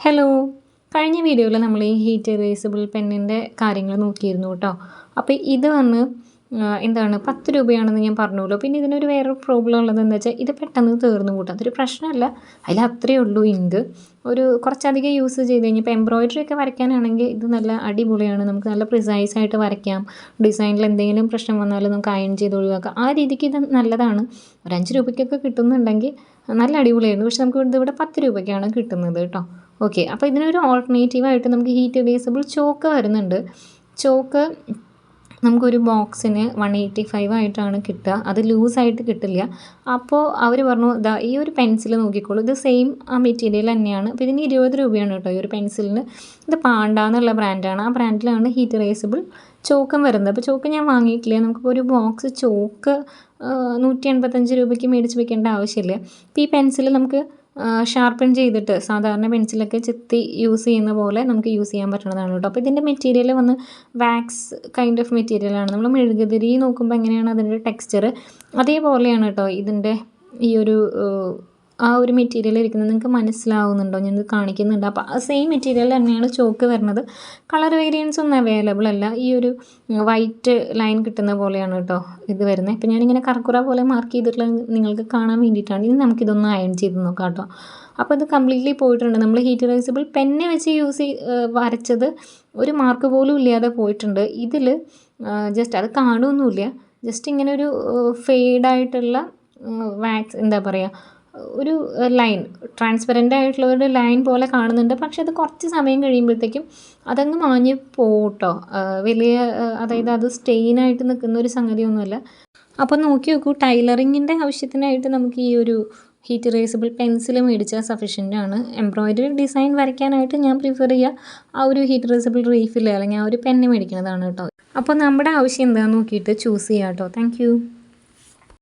Hello കഴിഞ്ഞ വീഡിയോയിൽ നമ്മൾ ഈ ഹീറ്റ് എറേസബിൾ പെന്നിന്റെ കാര്യങ്ങൾ നോക്കിയിരുന്നു കേട്ടോ. അപ്പോൾ ഇത് വന്ന് എന്താണ് പത്ത് രൂപയാണെന്ന് ഞാൻ പറഞ്ഞുല്ലോ പിന്നെ ഇതിനൊരു വേറൊരു പ്രോബ്ലം ഉള്ളത് എന്താ വെച്ചാൽ ഇത് പെട്ടെന്ന് തീർന്നു കൂട്ടാം. അതൊരു പ്രശ്നമല്ല. അതിൽ അത്രയേ ഉള്ളൂ ഇങ്ക് ഒരു കുറച്ചധികം യൂസ് ചെയ്ത് കഴിഞ്ഞാൽ ഇപ്പോൾ എംബ്രോയിഡറി ഒക്കെ വരയ്ക്കാനാണെങ്കിൽ ഇത് നല്ല അടിപൊളിയാണ്. നമുക്ക് നല്ല പ്രിസൈസ് ആയിട്ട് വരയ്ക്കാം. ഡിസൈനിൽ എന്തെങ്കിലും പ്രശ്നം വന്നാലും നമുക്ക് അയൺ ചെയ്ത് ഒഴിവാക്കാം. ആ രീതിക്ക് ഇത് നല്ലതാണ്. ഒരു അഞ്ച് രൂപയ്ക്കൊക്കെ കിട്ടുന്നുണ്ടെങ്കിൽ നല്ല അടിപൊളിയായിരുന്നു. പക്ഷെ നമുക്ക് ഇത് ഇവിടെ പത്ത് രൂപയ്ക്കാണ് കിട്ടുന്നത് കേട്ടോ. ഓക്കെ അപ്പോൾ ഇതിനൊരു ഓൾട്ടർനേറ്റീവായിട്ട് നമുക്ക് ഹീറ്റ് ബേസബിൾ ചോക്ക് വരുന്നുണ്ട്. ചോക്ക് നമുക്കൊരു ബോക്സിന് വൺ എയ്റ്റി ഫൈവ് ആയിട്ടാണ് കിട്ടുക. അത് ലൂസായിട്ട് കിട്ടില്ല. അപ്പോൾ അവർ പറഞ്ഞു ഇതാ ഈ ഒരു പെൻസിൽ നോക്കിക്കോളൂ. ഇത് സെയിം ആ മെറ്റീരിയൽ തന്നെയാണ്. അപ്പോൾ ഇതിന് ഇരുപത് രൂപയാണ് കേട്ടോ ഈ ഒരു പെൻസിലിന് ഇത് പാണ്ട എന്നുള്ള ബ്രാൻഡാണ് ആ ബ്രാൻഡിലാണ് ഹീറ്റ് റേസബിൾ ചോക്കും വരുന്നത്. അപ്പോൾ ചോക്ക് ഞാൻ വാങ്ങിയിട്ടില്ല. നമുക്കിപ്പോൾ ഒരു ബോക്സ് ചോക്ക് നൂറ്റി എൺപത്തഞ്ച് രൂപയ്ക്ക് മേടിച്ച് വെക്കേണ്ട ആവശ്യമില്ല. ഇപ്പോൾ ഈ പെൻസിൽ നമുക്ക് ഷാർപ്പൺ ചെയ്തിട്ട് സാധാരണ പെൻസിലൊക്കെ ചെത്തി യൂസ് ചെയ്യുന്ന പോലെ നമുക്ക് യൂസ് ചെയ്യാൻ പറ്റുന്നതാണ് കേട്ടോ അപ്പോൾ ഇതിന്റെ മെറ്റീരിയൽ വന്ന് വാക്സ് കൈൻഡ് ഓഫ് മെറ്റീരിയലാണ് നമ്മൾ മെഴുകുതിരി നോക്കുമ്പോൾ എങ്ങനെയാണ് അതിന്റെ ടെക്സ്ചർ അതേപോലെയാണ് കേട്ടോ ഇതിന്റെ ഈ ഒരു ആ ഒരു മെറ്റീരിയൽ ഇരിക്കുന്നത് നിങ്ങൾക്ക് മനസ്സിലാവുന്നുണ്ടോ? ഞാനിത് കാണിക്കുന്നുണ്ട്. അപ്പോൾ ആ സെയിം മെറ്റീരിയൽ തന്നെയാണ് ചോക്ക് വരുന്നത്. കളർ വേരിയൻസ് ഒന്നും അവൈലബിൾ അല്ല. ഈ ഒരു വൈറ്റ് ലൈൻ കിട്ടുന്ന പോലെയാണ് കേട്ടോ ഇത് വരുന്നത്. ഇപ്പം ഞാനിങ്ങനെ കർക്കുറ പോലെ മാർക്ക് ചെയ്തിട്ടുള്ളത് നിങ്ങൾക്ക് കാണാൻ വേണ്ടിയിട്ടാണ്. ഇനി നമുക്കിതൊന്ന് അയൺ ചെയ്ത് നോക്കാം കേട്ടോ അപ്പോൾ ഇത് കംപ്ലീറ്റ്ലി പോയിട്ടുണ്ട്. നമ്മൾ ഹീറ്റ് റൈസബിൾ പെന്നെ വെച്ച് യൂസ് വരച്ചത് ഒരു മാർക്ക് പോലും ഇല്ലാതെ പോയിട്ടുണ്ട്. ഇതിൽ ജസ്റ്റ് അത് കാണുമൊന്നുമില്ല ജസ്റ്റ് ഇങ്ങനെ ഒരു ഫെയ്ഡായിട്ടുള്ള വാക്സ് എന്താ പറയുക ഒരു ലൈൻ ട്രാൻസ്പെറന്റ് ആയിട്ടുള്ള ഒരു ലൈൻ പോലെ കാണുന്നുണ്ട്. പക്ഷെ അത് കുറച്ച് സമയം കഴിയുമ്പോഴത്തേക്കും അതങ്ങ് മാഞ്ഞ് പോട്ടോ. വലിയ അതായത് അത് സ്റ്റെയിനായിട്ട് നിൽക്കുന്ന ഒരു സംഗതിയൊന്നുമല്ല. അപ്പോൾ നോക്കി നോക്കൂ ടൈലറിങ്ങിന്റെ ആവശ്യത്തിനായിട്ട് നമുക്ക് ഈ ഒരു ഹീറ്റ് റേസബിൾ പെൻസിൽ മേടിച്ചാൽ സഫീഷ്യന്റ് ആണ്. എംബ്രോയിഡറി ഡിസൈൻ വരയ്ക്കാനായിട്ട് ഞാൻ പ്രിഫർ ചെയ്യുക ആ ഒരു ഹീറ്റ് റേസബിൾ റീഫിൽ അല്ലെങ്കിൽ ആ ഒരു പെന്ന് മേടിക്കുന്നതാണ് കേട്ടോ. അപ്പോൾ നമ്മുടെ ആവശ്യം എന്താണെന്ന് നോക്കിയിട്ട് ചൂസ് ചെയ്യാം കേട്ടോ താങ്ക്